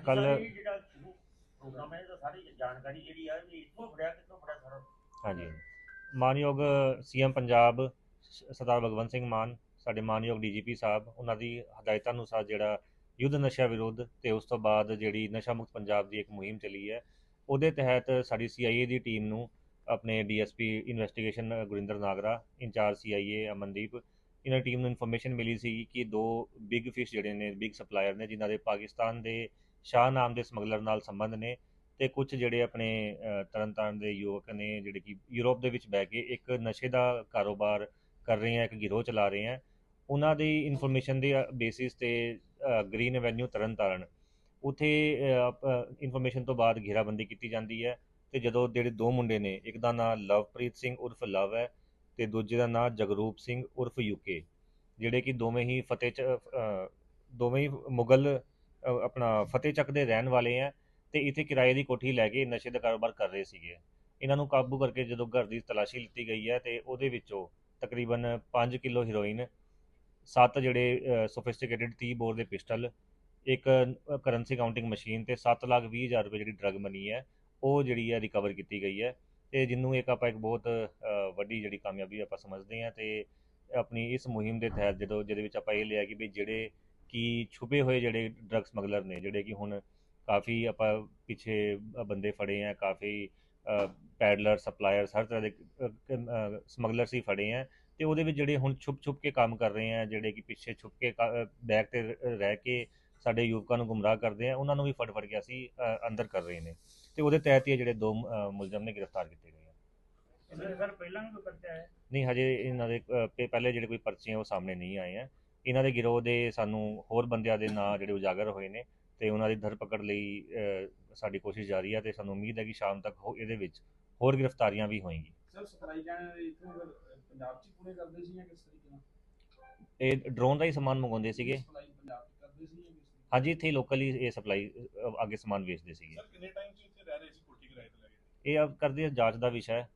ਕੱਲ ਸਰ, ਇਹ ਜਿਹੜਾ ਸ਼ੁਰੂ ਪ੍ਰੋਗਰਾਮ ਹੈ ਇਹਦਾ ਸਾਰੀ ਜਾਣਕਾਰੀ ਜਿਹੜੀ ਆ ਇਹ ਇੱਥੋਂ ਫੜਿਆ ਕਿੱਥੋਂ ਫੜਿਆ ਸਾਰਾ? ਹਾਂਜੀ। ਮਾਨਯੋਗ ਸੀਐਮ ਪੰਜਾਬ ਸਰਦਾਰ ਭਗਵੰਤ ਸਿੰਘ ਮਾਨ ਸਾਡੇ ਮਾਨਯੋਗ ਡੀਜੀਪੀ ਸਾਹਿਬ ਉਹਨਾਂ ਦੀ ਹਦਾਇਤਾਂ ਅਨੁਸਾਰ ਜਿਹੜਾ ਯੁੱਧ ਨਸ਼ਾ ਵਿਰੁੱਧ ਤੇ ਉਸ ਤੋਂ ਬਾਅਦ ਜਿਹੜੀ ਨਸ਼ਾ ਮੁਕਤ ਪੰਜਾਬ ਦੀ ਇੱਕ ਮੁਹਿੰਮ ਚੱਲੀ ਹੈ ਉਹਦੇ ਤਹਿਤ ਸਾਡੀ ਸੀਆਈਏ ਦੀ ਟੀਮ ਨੂੰ ਆਪਣੇ DSP investigation Gurinder Nagra in-charge CIA Amandeep ਇਹਨਾਂ ਟੀਮ ਨੂੰ ਇਨਫੋਰਮੇਸ਼ਨ ਮਿਲੀ ਸੀ ਕਿ ਦੋ ਬਿਗ ਫਿਸ਼ ਜਿਹੜੇ ਨੇ ਬਿਗ ਸਪਲਾਇਰ ਨੇ, ਜਿਨ੍ਹਾਂ ਦੇ ਪਾਕਿਸਤਾਨ ਦੇ ਸ਼ਾਹ ਨਾਮ ਦੇ ਸਮਗਲਰ ਨਾਲ ਸੰਬੰਧ ਨੇ ਤੇ ਕੁਝ ਜਿਹੜੇ ਆਪਣੇ ਤਰਨਤਾਰਨ ਦੇ ਯੁਵਕ ਨੇ ਜਿਹੜੇ ਕਿ ਯੂਰਪ ਦੇ ਵਿੱਚ ਬਹਿ ਕੇ ਇੱਕ ਨਸ਼ੇ ਦਾ ਕਾਰੋਬਾਰ ਕਰ ਰਹੇ ਆ, ਇੱਕ ਗਿਰੋਹ ਚਲਾ ਰਹੇ ਆ, ਉਹਨਾਂ ਦੀ ਇਨਫੋਰਮੇਸ਼ਨ ਦੇ ਬੇਸਿਸ ਤੇ ਗ੍ਰੀਨ ਐਵਨਿਊ ਤਰਨਤਾਰਨ। ਉਥੇ ਇਨਫੋਰਮੇਸ਼ਨ ਤੋਂ ਬਾਅਦ ਘੇਰਾਬੰਦੀ ਕੀਤੀ ਜਾਂਦੀ ਹੈ ਤੇ ਜਦੋਂ ਜਿਹੜੇ ਦੋ ਮੁੰਡੇ ਨੇ, ਇੱਕ ਦਾ ਨਾਮ ਲਵਪ੍ਰੀਤ ਸਿੰਘ ਉਰਫ ਲਵ ਹੈ ਤੇ ਦੂਜੇ ਦਾ ਨਾਂ ਜਗਰੂਪ ਸਿੰਘ ਉਰਫ ਯੂਕੇ ਜਿਹੜੇ ਕਿ ਦੋਵੇਂ ਹੀ ਫਤਿਹ ਚ ਦੋਵੇਂ ਹੀ ਮੁਗਲ ਆਪਣਾ ਫਤਿਹ ਚੱਕ ਦੇ ਰਹਿਣ ਵਾਲੇ ਆ ਤੇ ਇੱਥੇ ਕਿਰਾਏ ਦੀ ਕੋਠੀ ਲੈ ਕੇ ਨਸ਼ੇ ਦਾ ਕਾਰੋਬਾਰ ਕਰ ਰਹੇ ਸੀਗੇ। ਇਹਨਾਂ ਨੂੰ ਕਾਬੂ ਕਰਕੇ ਜਦੋਂ ਘਰ ਦੀ ਤਲਾਸ਼ੀ ਲਿੱਤੀ ਗਈ ਹੈ ਤੇ ਉਹਦੇ ਵਿੱਚੋਂ ਤਕਰੀਬਨ 5 ਕਿਲੋ ਹੀਰੋਇਨ ਸੱਤ ਜਿਹੜੇ ਸੋਫਿਸਟੀਕੇਟਿਡ 30 ਬੋਰ ਦੇ ਪਿਸਟਲ, ਇੱਕ ਕਰੰਸੀ ਕਾਊਂਟਿੰਗ ਮਸ਼ੀਨ ਤੇ 7 ਲੱਖ 20 ਹਜ਼ਾਰ ਰੁਪਏ ਜਿਹੜੀ ਡਰਗ ਮਨੀ ਹੈ ਉਹ ਜਿਹੜੀ ਹੈ ਰਿਕਵਰ ਕੀਤੀ ਗਈ ਹੈ ਤੇ ਜਿਹਨੂੰ ਇੱਕ ਆਪਾਂ ਇੱਕ ਬਹੁਤ ਵੱਡੀ ਜਿਹੜੀ ਕਾਮਯਾਬੀ ਆਪਾਂ ਸਮਝਦੇ ਹਾਂ ਤੇ ਆਪਣੀ ਇਸ ਮੁਹਿੰਮ ਦੇ ਤਹਿਤ ਜਦੋਂ ਜਿਹਦੇ ਵਿੱਚ ਆਪਾਂ ਇਹ ਲਿਆ ਕਿ ਵੀ ਜਿਹੜੇ ਕਿ ਛੁਪੇ ਹੋਏ ਜਿਹੜੇ ਡਰੱਗ ਸਮਗਲਰ ਨੇ, ਜਿਹੜੇ ਕਿ ਹੁਣ ਕਾਫੀ ਆਪਾਂ ਪਿੱਛੇ ਬੰਦੇ ਫੜੇ ਆ, ਕਾਫੀ ਪੈਡਲਰ ਸਪਲਾਇਰਸ ਹਰ ਤਰ੍ਹਾਂ ਦੇ ਸਮਗਲਰਸ ਹੀ ਫੜੇ ਆ ਤੇ ਉਹਦੇ ਵਿੱਚ ਜਿਹੜੇ ਹੁਣ ਛੁਪ ਛੁਪ ਕੇ ਕੰਮ ਕਰ ਰਹੇ ਆ, ਜਿਹੜੇ ਕਿ ਪਿੱਛੇ ਛੁਪ ਕੇ ਬੈਕ ਤੇ ਰਹਿ ਕੇ ਸਾਡੇ ਯੁਵਕਾਂ ਨੂੰ ਗੁੰਮਰਾਹ ਕਰਦੇ ਆ, ਉਹਨਾਂ ਨੂੰ ਵੀ ਫੜ ਫੜ ਕੇ ਅਸੀਂ ਅੰਦਰ ਕਰ ਰਹੇ ਨੇ ਤੇ ਉਹਦੇ ਤਹਿਤ ਹੀ ਜਿਹੜੇ ਦੋ ਮੁਲਜ਼ਮ ਨੇ ਗ੍ਰਿਫਤਾਰ ਕੀਤੇ ਗਏ। ਸਰ ਪਹਿਲਾਂ ਵੀ ਕੋਈ ਪਰਚਾ ਹੈ? ਨਹੀਂ ਹਜੇ ਇਹਨਾਂ ਦੇ ਅ, ਪਹਿ- ਪਹਿਲੇ ਜਿਹੜੇ ਕੋਈ ਪਰਚੇ ਆ ਉਹ ਸਾਹਮਣੇ ਨਹੀਂ ਆਏ ਆ। ਇਹਨਾਂ ਦੇ ਗਿਰੋਹ ਦੇ ਸਾਨੂੰ ਹੋਰ ਬੰਦਿਆਂ ਦੇ ਨਾਂ ਜਿਹੜੇ ਉਜਾਗਰ ਹੋਏ ਨੇ ਤੇ ਉਹਨਾਂ ਦੀ ਧਰਪਕੜ ਲਈ ਅ, ਸਾਡੀ ਕੋਸ਼ਿਸ਼ ਜਾਰੀ ਹੈ ਤੇ ਸਾਨੂੰ ਉਮੀਦ ਹੈ ਕਿ ਸ਼ਾਮ ਤੱਕ ਹੋ- ਇਹਦੇ ਵਿੱਚ ਹੋਰ ਗ੍ਰਿਫਤਾਰੀਆਂ ਵੀ ਹੋਣਗੀ ਸਰ ਸਪਲਾਈ ਜਾਣ ਇਥੋਂ ਪੰਜਾਬ ਚ ਹੀ ਪੂਰੇ ਕਰਦੇ ਸੀ ਜਾਂ ਕਿਸ ਤਰੀਕੇ ਨਾਲ? ਇਹ ਡਰੋਨ ਦਾ ਹੀ ਸਮਾਨ ਮੰਗਵਾਉਂਦੇ ਸੀਗੇ। ਸਪਲਾਈ ਪੰਜਾਬ ਚ ਕਰਦੇ ਸੀ ਜਾਂ ਕਿਸ ਤਰੀਕੇ ਹਾਂਜੀ ਇੱਥੇ ਲੋਕਲੀ ਇਹ ਸਪਲਾਈ ਅੱਗੇ ਸਮਾਨ ਵੇਚਦੇ ਸੀਗੇ। ਸਰ ਕਿੰਨੇ ਟਾਈਮ ਤੋਂ ਇੱਥੇ ਰਹਿ ਰਹੇ ਸੀ ਕੋਠੀ ਕਿਰਾਏ ਤੇ ਲੈ ਕੇ? ਇਹ ਅਬ ਕਰਦੇ ਆ ਜਾਂਚ ਦਾ ਵਿਸ਼ਾ ਹੈ।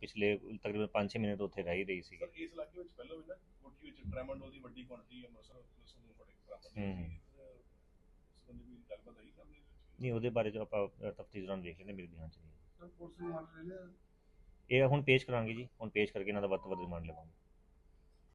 ਪਿਛਲੇ ਤਕਰੀਬਨ 5-6 ਮਹੀਨੇ ਤੋਂ ਉੱਥੇ ਰਹਿ ਹੀ ਰਹੀ ਸੀਗੀ ਸਰ ਇਸ ਇਲਾਕੇ ਵਿੱਚ ਪਹਿਲਾਂ ਵੀ ਨਾ ਕੋਠੀ ਵਿੱਚ ਟ੍ਰੈਮੰਡੋਲ ਦੀ ਵੱਡੀ ਕੁਆਂਟੀਟੀ ਅੰਮ੍ਰਿਤਸਰ ਪੁਲਿਸ ਨੂੰ ਫੜੇ ਬਰਾਮਦ ਹੂੰ। ਹੋਈ ਸੀ ਇਸ ਬੰਦੇ ਵੀ ਗੱਲਬਾਤ ਆਈ? ਨਹੀਂ ਉਹਦੇ ਬਾਰੇ ਜੋ ਆਪਾਂ ਤਫਤੀਸ਼ ਦੌਰਾਨ ਵੇਖ ਲੈਂਦੇ ਮੇਰੇ ਧਿਆਨ ਚ ਨਹੀਂ। ਸਰ ਪੁਲਿਸ ਨੂੰ ਮੰਨ ਰਹੇ ਨੇ ਇਹ ਹੁਣ ਪੇਸ਼ ਕਰਾਂਗੇ ਜੀ ਹੁਣ ਪੇਸ਼ ਕਰਕੇ ਇਹਨਾਂ ਦਾ ਵੱਧ ਤੋਂ ਵੱਧ ਰਿਮਾਂਡ ਲਵਾਂਗੇ